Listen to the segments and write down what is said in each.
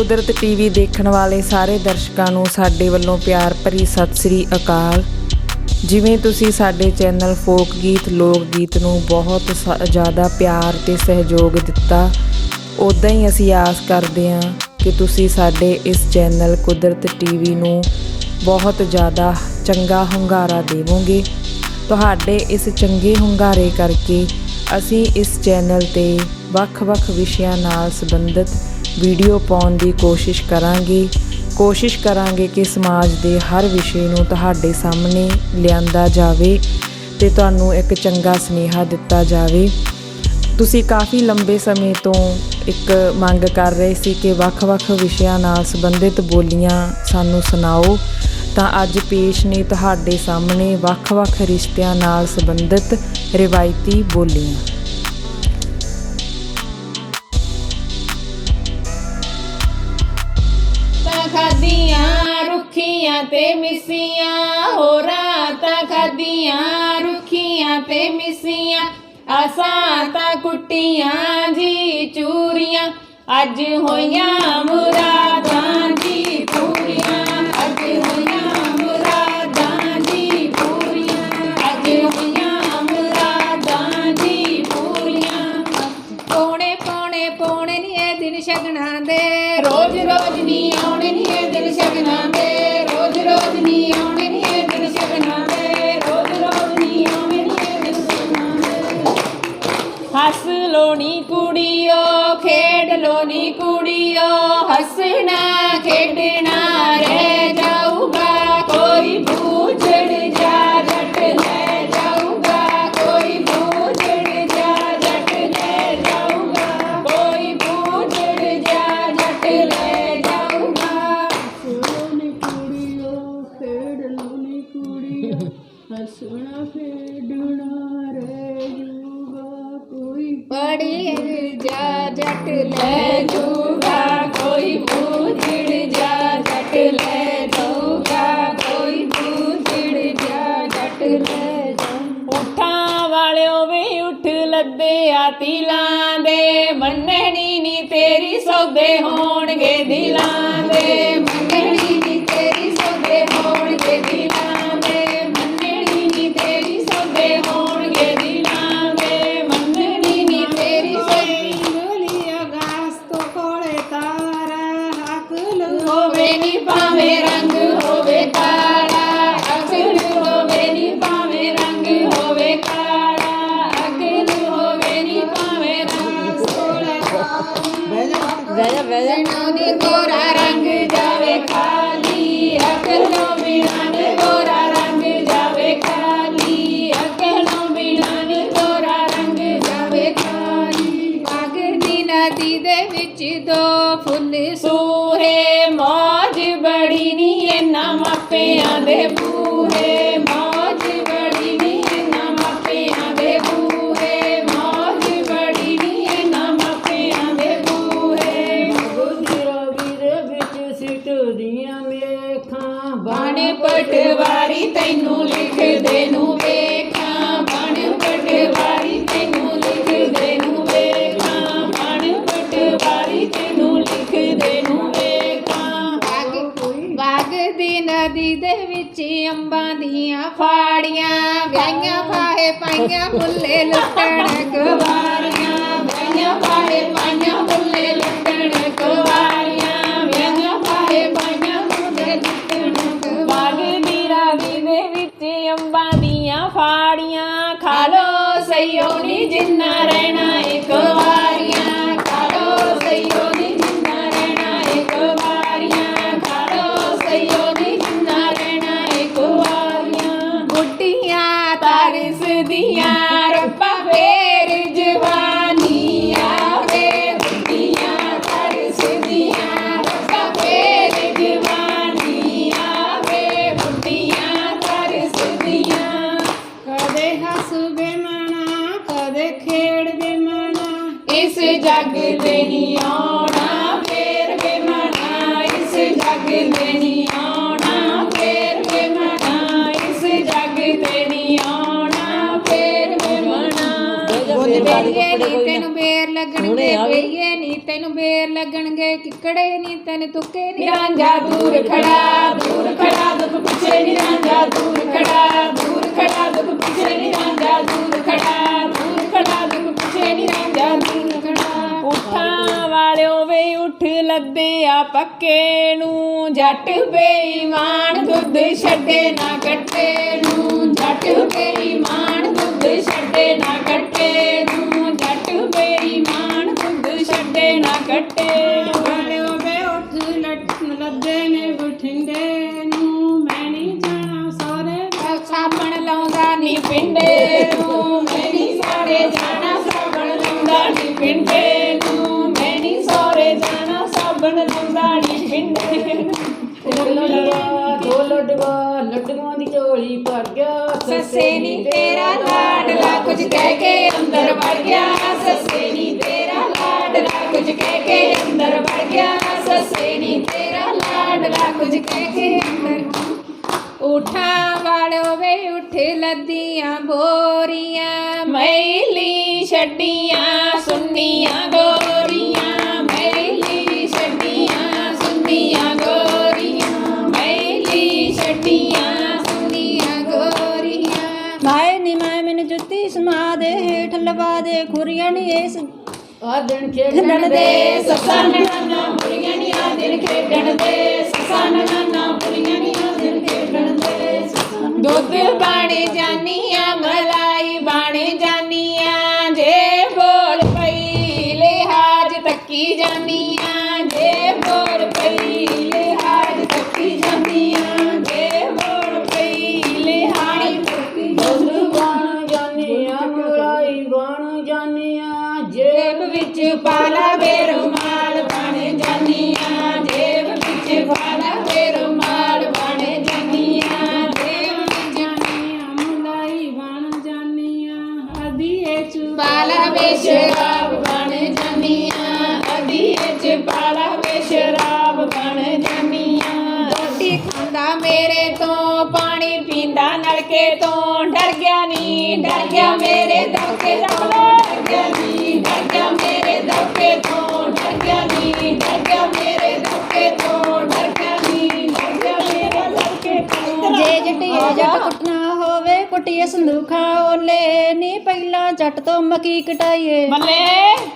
ਕੁਦਰਤ ਟੀਵੀ ਦੇਖਣ ਵਾਲੇ ਸਾਰੇ ਦਰਸ਼ਕਾਂ ਨੂੰ ਸਾਡੇ ਵੱਲੋਂ ਪਿਆਰ ਭਰੀ ਸਤਿ ਸ੍ਰੀ ਅਕਾਲ। ਜਿਵੇਂ ਤੁਸੀਂ ਸਾਡੇ ਚੈਨਲ ਫੋਕ ਗੀਤ, ਲੋਕ ਗੀਤ ਨੂੰ ਬਹੁਤ ਸ- ਜ਼ਿਆਦਾ ਪਿਆਰ ਤੇ ਸਹਿਯੋਗ ਦਿੱਤਾ ਉਦਾਂ ਹੀ ਅਸੀਂ ਆਸ ਕਰਦੇ ਹਾਂ ਕਿ ਤੁਸੀਂ ਸਾਡੇ ਇਸ ਚੈਨਲ ਕੁਦਰਤ ਟੀਵੀ ਨੂੰ ਬਹੁਤ ਜ਼ਿਆਦਾ ਚੰਗਾ ਹੁੰਗਾਰਾ ਦੇਵੋਗੇ। ਤੁਹਾਡੇ ਇਸ ਚੰਗੇ ਹੁੰਗਾਰੇ ਕਰਕੇ ਅਸੀਂ ਇਸ ਚੈਨਲ ਤੇ ਵੱਖ-ਵੱਖ ਵਿਸ਼ਿਆਂ ਨਾਲ ਸੰਬੰਧਿਤ ਵੀਡੀਓ ਪਾਉਣ ਦੀ ਕੋਸ਼ਿਸ਼ ਕਰਾਂਗੇ। ਕੋਸ਼ਿਸ਼ ਕਰਾਂਗੇ ਕਿ ਸਮਾਜ ਦੇ ਹਰ ਵਿਸ਼ੇ ਨੂੰ ਤੁਹਾਡੇ ਸਾਹਮਣੇ ਲਿਆਂਦਾ ਜਾਵੇ ਤੇ ਤੁਹਾਨੂੰ ਇੱਕ ਚੰਗਾ ਸੁਨੇਹਾ ਦਿੱਤਾ ਜਾਵੇ। ਤੁਸੀਂ ਕਾਫੀ ਲੰਬੇ ਸਮੇਂ ਤੋਂ ਇੱਕ ਮੰਗ ਕਰ ਰਹੇ ਸੀ ਕਿ ਵੱਖ-ਵੱਖ ਵਿਸ਼ਿਆਂ ਨਾਲ ਸੰਬੰਧਿਤ ਬੋਲੀਆਂ ਸਾਨੂੰ ਸੁਣਾਓ। ਤਾਂ ਅੱਜ ਪੇਸ਼ ਨੇ ਤੁਹਾਡੇ ਸਾਹਮਣੇ ਵੱਖ-ਵੱਖ ਰਿਸ਼ਤਿਆਂ ਨਾਲ ਸੰਬੰਧਿਤ ਰਿਵਾਇਤੀ ਬੋਲੀਆਂ। ਤੇ ਮਿਸੀਆਂ ਹੋਰਾਂ ਤਾਂ ਖਾਦੀਆਂ ਰੁਖੀਆਂ ਤੇ ਮਿਸੀਆਂ ਅਸਾਂ ਤਾਂ ਕੁੱਟੀਆਂ ਜੀ ਚੂਰੀਆਂ ਅੱਜ ਹੋਈਆਂ ਮੁਰਾਦਾਂ ਜੀ ਉੱਠ ਤਿਲਾਂ ਦੇ ਮੰਨਣੀ ਨੀ ਤੇਰੀ ਸੌਦੇ ਹੋਣਗੇ ਦਿਲਾਂ ਦੇ ਮੰਨਣੀ ਬਾਗ ਦੀ ਨਦੀ ਦੇ ਵਿੱਚ ਅੰਬਾਂ ਦੀਆਂ ਫਾੜੀਆਂ, ਵਿਆਹੀਆਂ ਪਾਏ ਪਾਈਆਂ ਫੁੱਲੇ ਲੁੱਟਣ ਕੁਵਾਰੀਆਂ ਵਿਆਹੀਆਂ ਫਾਹੇ ਪਾਈਆਂ ਫੁੱਲੇ ਲੁੱਟਣ ਕੁਵਾਰੀਆਂ ਵਿਆਹੀਆਂ ਫਾਹੇ ਪਾਈਆਂ ਫੁੱਲੇ ਲੁੱਟਣ ਕੁਵਾਰੀਆਂ ਬਾਗ ਦੇ ਵਿੱਚ ਅੰਬਾਂ ਦੀਆਂ ਫਾੜੀਆਂ, ਖਾ ਲੋ ਸਈਓ ਨੀ ਜਿੰਨਾ ਨੀ। ਤੈਨੂੰ ਬੇਰ ਲੱਗਣਗੇ ਬਈਏ ਨੀ ਤੈਨੂੰ ਬੇਰ ਲੱਗਣਗੇ ਕਿੱਕੜੇ ਨੀ ਤੈਨੂੰ ਤੁੱਕੇ ਨੀ ਨਿਰਾਂਝਾ ਦੂਰ ਖੜਾ ਦੂਰ ਖੜਾ ਦੁੱਖ ਪਿੱਛੇ ਨਿਰਾਂਝਾ ਦੂਰ ਖੜਾ ਦੂਰ ਖੜਾ ਦੁੱਖ ਪਿੱਛੇ ਨਿਰਾਂਝਾ ਦੂਰ ਖੜਾ ਦੂਰ ਖੜਾ ਦੁੱਖ ਪਿੱਛੇ ਨਿਰਾਂਝਾ ਦੂਰ ਖੜਾ। ਉਠਾਂ ਵਾਲਿਓ ਵੇ ਉਠ ਆ ਪੱਕੇ ਨੂੰ ਜੱਟ ਬੇਈਮਾਨ ਦੁੱਧ ਛੱਡੇ ਨਾ ਕੱਟੇ ਨੂੰ ਜੱਟ ਬੇਈਮਾਨ ਪਿੰਡੇ ਨੂੰ ਮੈਂ ਨਹੀਂ ਜਾਣਾ, ਸਾਬਣ ਲਾਉਂਦਾ ਨੀ ਪਿੰਡੇ ਨੂੰ ਲੱਡਵਾ ਦੋ ਲੱਡੂਆਂ ਦੀ ਝੋਲੀ ਭਰ ਗਿਆ ਸੱਸੇ ਨੀ ਤੇਰਾ ਲਾਡਲਾ ਕੁਝ ਕਹਿ ਕੇ ਅੰਦਰ ਵੜ ਗਿਆ, ਸੱਸੇ ਨੀ ਤੇਰਾ ਲਾਡਲਾ ਕੁਝ ਕਹਿ ਕੇ ਅੰਦਰ ਵੜ ਗਿਆ, ਸੱਸੇ ਨੀ ਤੇਰਾ ਲਾਡਲਾ ਕੁਝ ਕਹਿ ਕੇ ਅੰਦਰ। ਉਠਾਂ ਵਾਲਿਓ ਵੇ ਉੱਠ ਲੱਦੀਆਂ ਬੋਰੀਆਂ ਮੈਲੀ ਛੱਡੀਆਂ ਸੁੰਨੀਆਂ ਗੋਰੀਆਂ ਮੈਲੀ ਛੱਡੀਆਂ ਸੁੰਨੀਆਂ ਗੋਰੀਆਂ ਮੈਲੀ ਛੱਡੀਆਂ ਸੁੰਨੀਆਂ ਗੋਰੀਆਂ। ਮਾਏ ਨੀ ਮਾਏ ਮੈਨੂੰ ਜੁੱਤੀ ਸਮਾ ਦੇ ਹੇਠ ਲਵਾ ਦੇ ਖੁਰੀਆਂ ਨੀ ਇਸ ਆ ਦਿਨ ਖੇਡਣ ਦੇ ਸੱਸਾਂ ਨਨਾਨਾ ਬੁੜੀਆਂ ਨੀ ਆ ਦਿਨ ਖੇਡਣ ਦੇ ਸੱਸਾਂ ਨਨਾਨਾ ਬੁੜੀਆਂ ਨੀ ਆ ਦਿਨ ਖੇਡਣ ਦੇ ਦੁੱਧ ਬਾਣੇ ਜਾਨੀਆਂ ਮਲਾਈ ਬਾਣੇ ਜਾਨੀਆਂ ਜੇ ਬੋਲ ਪਈ ਲਿਹਾਜ ਤੱਕੀ ਜਾਨੀਆਂ ਜੇ ਬੋਲ ਪਈ ਲਿਹਾਜ ਤੱਕੀ ਜਾਨੀਆਂ ਜੇ ਬੋਲ ਪਈ ਲਿਹਾਜ ਤੱਕੀ ਦੁੱਧ ਬਣ ਜਾਨੀਆਂ ਮੁਲਾਈ ਬਣ ਜਾਨੀਆਂ ਜੇਬ ਵਿੱਚ ਪਾਲਾ ਨਲਕੇ ਤੋਂ ਡਰ ਗਿਆ ਨੀ ਡਰ ਗਿਆ ਮੇਰੇ ਦਬਕੇ ਜਪਲਾ ਡਰ ਗਿਆ ਨੀ ਡਰ ਗਿਆ ਮੇਰੇ ਦਬਕੇ ਤੋਂ ਡਰ ਗਿਆ ਨੀ ਡਰ ਗਿਆ ਮੇਰੇ ਦਬਕੇ ਤੋਂ ਡਰ ਗਿਆ ਨੀ ਡਰ ਗਿਆ ਮੇਰੇ ਦਬਕੇ ਤੋਂ। ਜੇ ਜੱਟ ਕੁੱਟਣਾ ਹੋਵੇ ਕੁੱਟੀਏ ਸੰਦੂਖਾਂ ਓਲੇ ਨੀ ਪਹਿਲਾਂ ਜੱਟ ਤੋਂ ਮੱਕੀ ਕਟਾਈਏ। ਬੱਲੇ।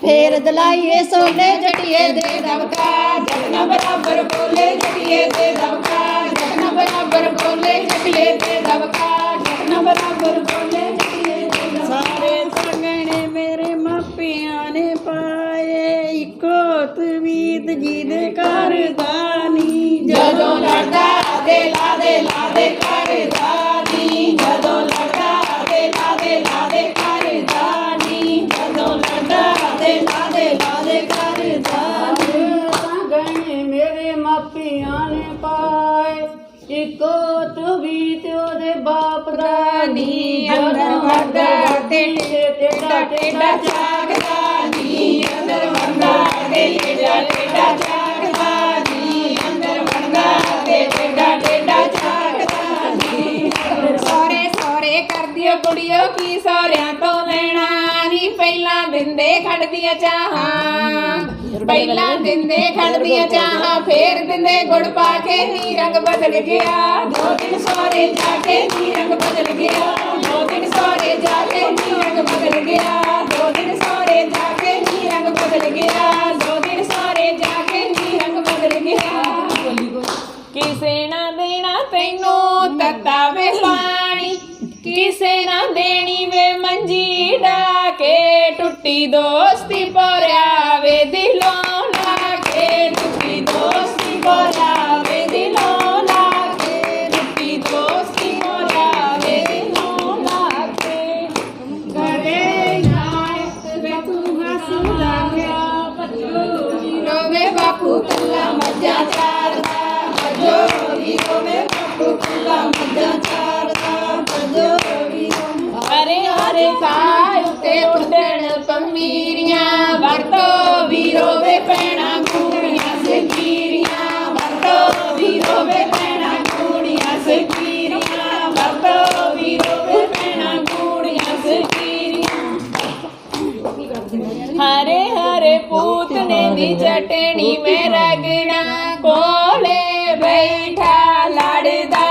ਫੇਰ ਦਲਾਈਏ ਸੋਲੇ ਜੱਟੀਏ ਦੇ ਦੇ ਦਬਕਾ ਜਟਨਾ ਬਰਾਬਰ ਬੋਲੇ ਜਟੀਏ ਦੇ ਦਬਕਾ ਜਟਨਾ ਬਰਾਬਰ ਬੋਲੇ ਜਟੀਏ ਤੇ ਦਬਕਾ ਜਟਨਾ ਬਰਾਬਰ ਬੋਲੇ ਜਟੀਏ ਦੇ ਦਬਕਾ ਸਾਰੇ ਸੰਗਣੇ ਮੇਰੇ ਮਾਪਿਆਂ ਨੇ ਪਾਏ, ਇੱਕੋ ਤਵੀਤ ਜੀ ਦੇ ਘਰ ਦਾਨੀ ਜਦੋਂ ਲੜਦਾ ਦੇ ਲਾ ਦੇ ਲਾ ਦੇ ਬਾਪ ਨੀ ਅੰਦਰ ਵਰਦਾ ਤੇ ਟੇਡਾ ਟੇਡਾ ਜਾਗਦਾ, ਨੀ ਅੰਦਰ ਵੜਦਾ ਤੇ ਟੇਡਾ ਟੇਡਾ ਜਾਗਦਾ, ਨੀ ਅੰਦਰ ਵੜਦਾ ਤੇ ਟੇਡਾ ਟੇਡਾ ਜਾਗਦਾ, ਨੀ ਸੋਰੇ ਸੋਰੇ ਕਰਦੀਓ ਕੁੜੀਓ ਕੀ ਸੋਰਿਆਂ ਤੋਂ ਲੈਣਾ, ਨੀ ਪਹਿਲਾਂ ਦਿੰਦੇ ਖੜਦੀਆਂ ਚਾਹਾਂ। ਪਹਿਲਾਂ ਦਿੰਦੇ ਖੜਦੀਆਂ ਚਾਹਾਂ, ਫੇਰ ਦਿੰਦੇ ਗੁੜ ਪਾ ਕੇ ਨੀ ਰੰਗ ਬਦਲ ਗਿਆ। ਦੋ ਦਿਨ ਸੋਰੇ ਜਾ ਕੇ ਨੀ ਰੰਗ ਬਦਲ ਗਿਆ। ਦੋ ਦਿਨ ਸੋਰੇ ਜਾ ਕੇ ਨੀ ਰੰਗ ਬਦਲ ਗਿਆ। ਦੋ ਦਿਨ ਸੋਰੇ ਜਾ ਕੇ ਨੀ ਰੰਗ ਬਦਲ ਗਿਆ। ਕਿਸੇ ਨਾ ਦੇਣੀ ਵੇ ਮੰਜੀ ਡਾ ਕੇ ਟੁੱਟੀ ਦੋਸਤੀ ਪੋਰਿਆ ਵੇ ਦਿਲੋਂ ਲਾ ਕੇ ਟੁੱਟੀ ਦੋਸਤੀ ਪੋਰਿਆ ਵੇ ਦਿਲੋਂ ਲਾ ਕੇ ਟੁੱਟੀ ਦੋਸਤੀ ਪੋਰਿਆ ਵੇ ਦਿਲੋਂ ਲਾ ਕੇ ਕਦੇ ਨਾਇ ਵੇ ਤੂੰ ਹੱਸਦਾ ਗਿਆ ਬੱਚੋ ਰੋਵੇ ਹਰੇ ਕਾਇ ਉੱਤੇ ਉੱਡਣ ਪੰਮੀਰੀਆਂ, ਵਰਤੋ ਵੀ ਰੋਵੇ ਪੈਣਾ ਕੁੜੀਆਂ, ਸਕੀਰੀਆਂ, ਵਰਤੋ ਵੀ ਰੋਵੇ ਪੈਣਾ ਕੁੜੀਆਂ, ਸਕੀਰੀਆਂ, ਵਰਤੋ ਵੀ ਰੋਵੇ ਪੈਣਾ ਕੁੜੀਆਂ, ਸਕੀਰੀਆਂ। ਹਰੇ ਹਰੇ ਪੂਤ ਨੇ ਦੀ ਚਟਣੀ ਮੈਂ ਰਗੜਾ ਕੋਲੇ ਬੈਠਾ ਲੜਦਾ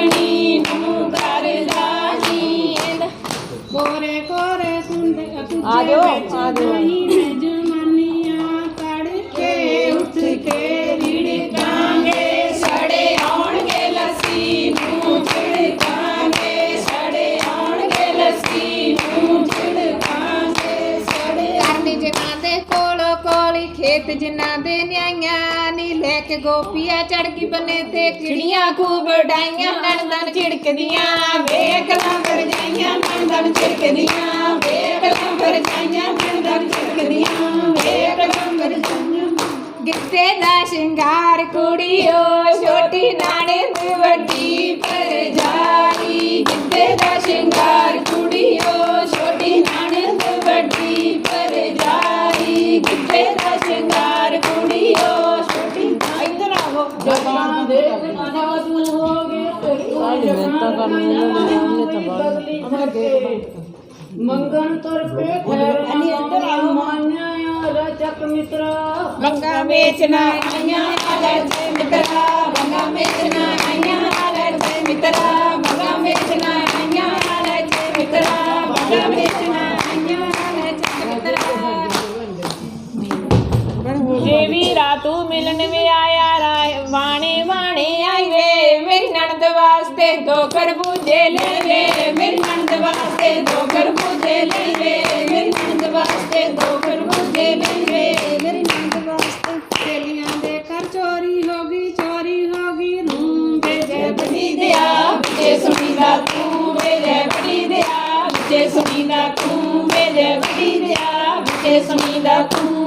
ਚਟਣੀ ਨੂੰ ਕਰਦਾ ਨੀ ਇਹਦਾ ਕੋਰੇ ਕੋਰੇ ਸੁੰਦੇ ਆ ਜਾਓ, ਆ ਜਾਓ। ਕੋਲ ਕੋਲੀ ਖੇਤ ਜਿਨ੍ਹਾਂ ਦੇ ਨਿਆਈਆਂ ਨੀ ਲੈ ਕੇ ਗੋਪੀਆ ਚੜ ਗਈ ਬਨੇ ਤੇ ਚਿੜੀਆਂ ਖੂਬ ਡਾਈਆਂ ਨਣਦਨ ਝਿੜਕਦੀਆਂ, ਵੇਖ ਲੰਬਰ ਜਾਈਆਂ ਨਣਦਨ ਝਿੜਕਦੀਆਂ, ਵੇਖ ਲੰਬਰ ਜਾਈਆਂ ਨਣਦਨ ਝਿੜਕਦੀਆਂ, ਵੇਖ ਲੰਬਰ ਜਾਈਆਂ। ਗਿੱਤੇ ਦਾ ਸ਼ਿੰਗਾਰ ਕੁੜੀਓ ਛੋਟੀ ਨਾਣੇ ਦੀ ਵੱਡੀ ਪਰਜਾਈ देवी रातू मिलन में आया राय वाणी वाणी आई रे। मेरी वास्ते दो कर वास्ते ਜੈ ਬੜੀ ਦਿਆ ਵਿਜੇ ਸੁਣੀਦਾ ਤੂੰ